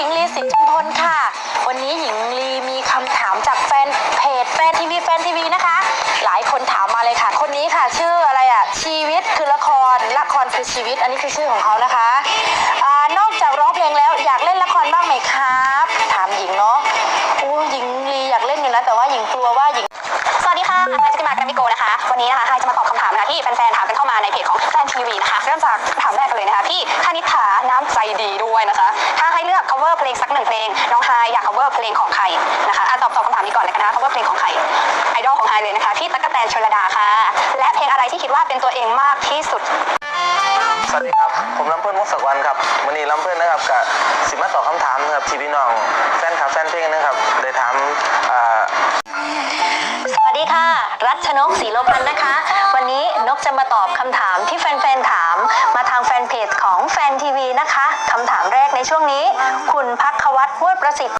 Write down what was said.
ญิงลีสินจุมพลค่ะ วันนี้หญิงลีมีคำถามจากแฟนเพจแฟนทีวีแฟนทีวีนะคะ หลายคนถามมาเลยค่ะ คนนี้ค่ะ ชื่ออะไรอะ ชีวิตคือละคร ละครคือชีวิต อันนี้คือชื่อของเขานะคะอนอกจากร้องเพลงแล้วอยากเล่นละครบ้างไหมครับ ถามหญิงเนาะอู้หญิงลีอยากเล่นอยู่นะแต่ว่าหญิงกลัวว่าหญิง สวัสดีค่ะไฮจิมาแกรมมิโกนะคะ วันนี้นะคะไฮจะมาตอบคำถามนะคะที่แฟนๆถามกันเข้ามาในเพจของแฟนทีวีนะคะเริ่มจากถามแรกกันเลยนะคะพี่คณิษฐาน้ำใจดีด้วยนะคะ cover เพลงสักหนึ่งเพลง น้องไฮอยาก cover เพลงของใครนะคะอะตอบตอบคำถามนี้ก่อนเลยกันนะคะ cover เพลงของใครไอดอลของไฮเลยนะคะพี่ตั๊กกะแตนชลดาค่ะ และเพลงอะไรที่คิดว่าเป็นตัวเองมากที่สุด สวัสดีครับ ผมลำเพื่อนมุกศักดิ์วันครับวันนี้ลำเพื่อนนะครับกับสิมาตอบคำถามนะครับที่พี่น้องแฟนคลับแฟนเพลงนะครับได้ถามอ่าสวัสดีค่ะ รัชนกศรีโลพันธ์นะคะ วันนี้นกจะมาตอบคำถามที่แฟนๆถาม มาทางแฟนเพจของแฟนทีวีนะคะคำถามแรก ในช่วงนี้ คุณพักควัตรวดประสิทธิ์